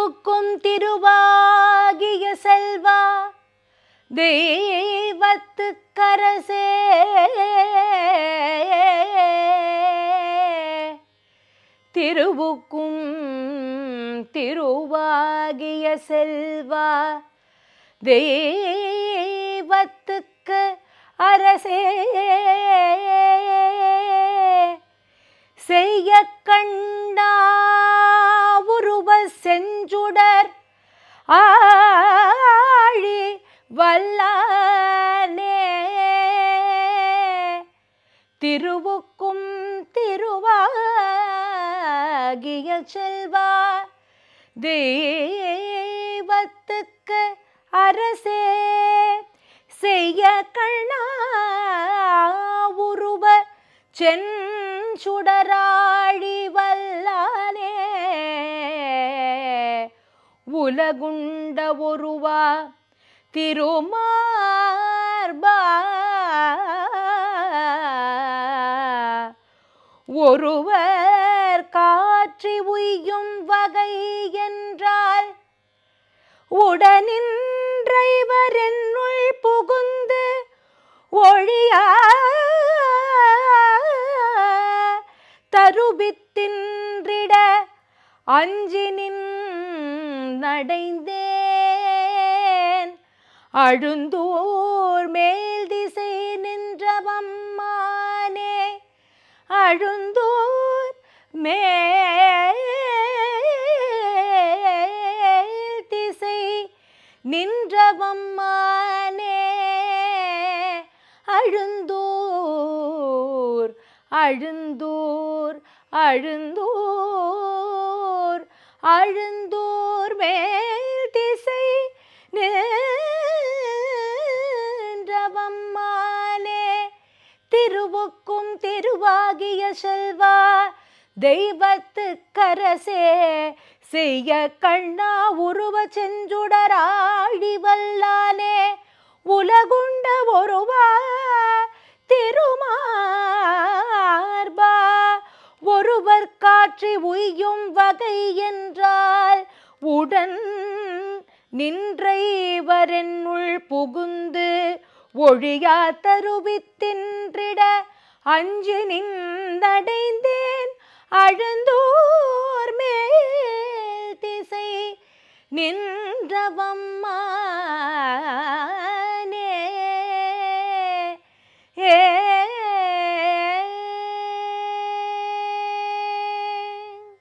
திருவுக்கும் திருவாகிய செல்வா தெய்வத்து கரசே திருவுக்கும் திருவாகிய செல்வா தெய்வத்துக்கு அரசே. செய்ய கண்டா திருவுக்கும் திருவாகிய செல்வா தெய்வத்துக்கு அரசே செய்ய கண்ணா உருவ செஞ்சுடராழி வல்லானே. உலகுண்ட ஒருவா திருமார்பா ஒருவர் காற்றி உய்யும் வகை என்றால் உடனின்றைவர் என்னுள் புகுந்து ஒழியா தருபித்தின்றிட அஞ்சினின் நடைந்தேன். அழுந்தூர் மேல் திசை அழுந்தோர் மேல் திசை நின்றவம்மானே அழுந்தோர் அழுந்தோர் அழுந்தோர் அழுந்தோர் மே திருவுக்கும் திருவாகிய செல்வா தெய்வத்து கரசே செய்ய கண்ணா உருவ செஞ்சுடராழி வல்லானே உலகுண்ட ஒருவா திருமார்பா. ஒருவர் காற்றி உய்யும் வகை என்றால் உடன் நின்றைவரென்னுள் புகுந்து ஒழியா தருவித்தின்றிட அஞ்சு நின்றடைந்தேன் அழுந்தோர் மேல் திசை நின்றவம்